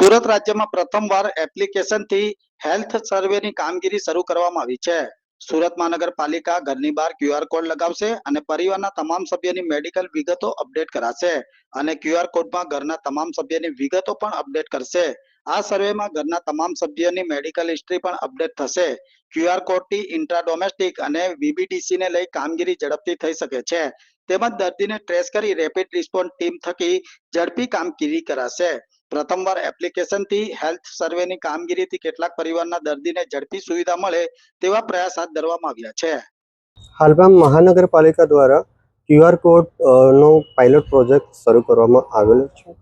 સુરત રાજ્યમાં પ્રથમવાર એપ્લિકેશનથી હેલ્થ સર્વેની કામગીરી શરૂ કરવામાં આવી છે. સુરત મહાનગરપાલિકા ઘરની બહાર ક્યુઆર કોડ લગાવશે અને પરિવારના તમામ સભ્યની મેડિકલ વિગતો અપડેટ કરાશે અને ક્યુઆર કોડમાં ઘરના તમામ સભ્યની વિગતો પણ અપડેટ કરશે. આ સર્વેમાં ઘરના તમામ સભ્યોની મેડિકલ હિસ્ટ્રી પણ અપડેટ થશે. ક્યુઆર કોડથી ઇન્ટ્રા ડોમેસ્ટિક અને વીબીટીસીને લઈ કામગીરી ઝડપથી થઈ શકે છે. તેમજ દર્દીને ટ્રેસ કરી રેપિડ રિસ્પોન્સ ટીમ થકી ઝડપી કામગીરી કરાશે. પ્રથમવાર એપ્લિકેશનથી હેલ્થ સર્વેની કામગીરીથી કેટલાક પરિવારના દર્દીને ઝડપી સુવિધા મળે તેવા પ્રયાસ હાથ ધરવામાં આવ્યા છે. હાલમાં મહાનગરપાલિકા દ્વારા ક્યુઆર કોડ નો પાયલોટ પ્રોજેક્ટ શરૂ કરવામાં આવેલો છે.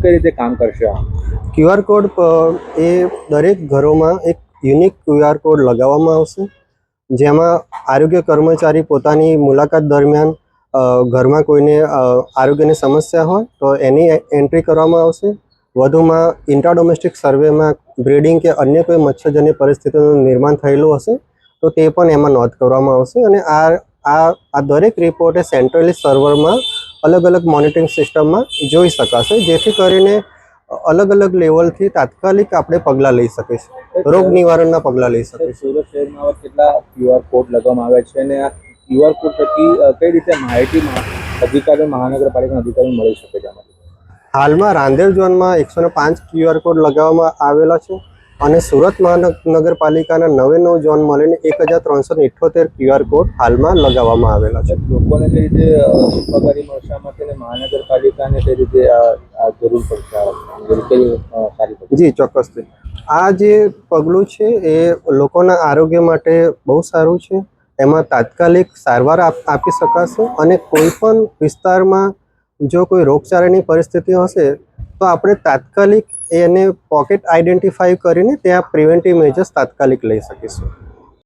કઈ રીતે કામ કરશે આ? ક્યુઆર કોડ એ દરેક ઘરોમાં એક યુનિક ક્યુઆર કોડ લગાવવામાં આવશે જેમાં આરોગ્ય કર્મચારી પોતાની મુલાકાત દરમિયાન ઘરમાં કોઈને આરોગ્યની સમસ્યા હોય તો એની એન્ટ્રી કરવામાં આવશે. વધુમાં ઇન્ટ્રાડોમેસ્ટિક સર્વેમાં બ્રીડિંગ કે અન્ય કોઈ મચ્છરજન્ય પરિસ્થિતિનું નિર્માણ થયેલું હશે, તો તે પણ એમાં નોંધ કરવામાં આવશે. અને આ આ આ દરેક રિપોર્ટ એ સેન્ટ્રલી સર્વરમાં અલગ અલગ મોનિટરિંગ સિસ્ટમમાં જોઈ શકાશે, જેથી કરીને અલગ અલગ લેવલથી તાત્કાલિક આપણે પગલાં લઈ શકીશું રોગ નિવારણના પગલાં લઈ શકીએ સુરત શહેરમાં કેટલા ક્યુઆર કોડ લગાવવામાં આવે છે અને આ ક્યુઆર કોડ થકી કઈ રીતે માહિતી અધિકારી મહાનગરપાલિકાના અધિકારીઓ મળી શકે છે હાલમાં રાંદેર ઝોનમાં એકસો ને પાંચ ક્યુઆર કોડ લગાવવામાં આવેલા છે અને સુરત મહાનગરપાલિકાના નવે નવ ઝોન મળીને એક હજાર ત્રણસો ઇઠ્યોતેર ક્યુઆર કોડ હાલમાં લગાવવામાં આવેલા છે. લોકોને કઈ રીતે સુખાકારી મળશે માટે મહાનગરપાલિકાને કઈ રીતે જરૂર પડશે જી ચોક્કસથી. આ જે પગલું છે એ લોકોના આરોગ્ય માટે બહુ સારું છે. એમાં તાત્કાલિક સારવાર આપી શકાશે અને કોઈ પણ વિસ્તારમાં જો કોઈ રોગચાળાની પરિસ્થિતિ હશે, તો આપણે તાત્કાલિક એને પોકેટ આઈડેન્ટિફાઈ કરીને ત્યાં પ્રિવેન્ટિવ મેજર્સ તાત્કાલિક લઈ શકીશું.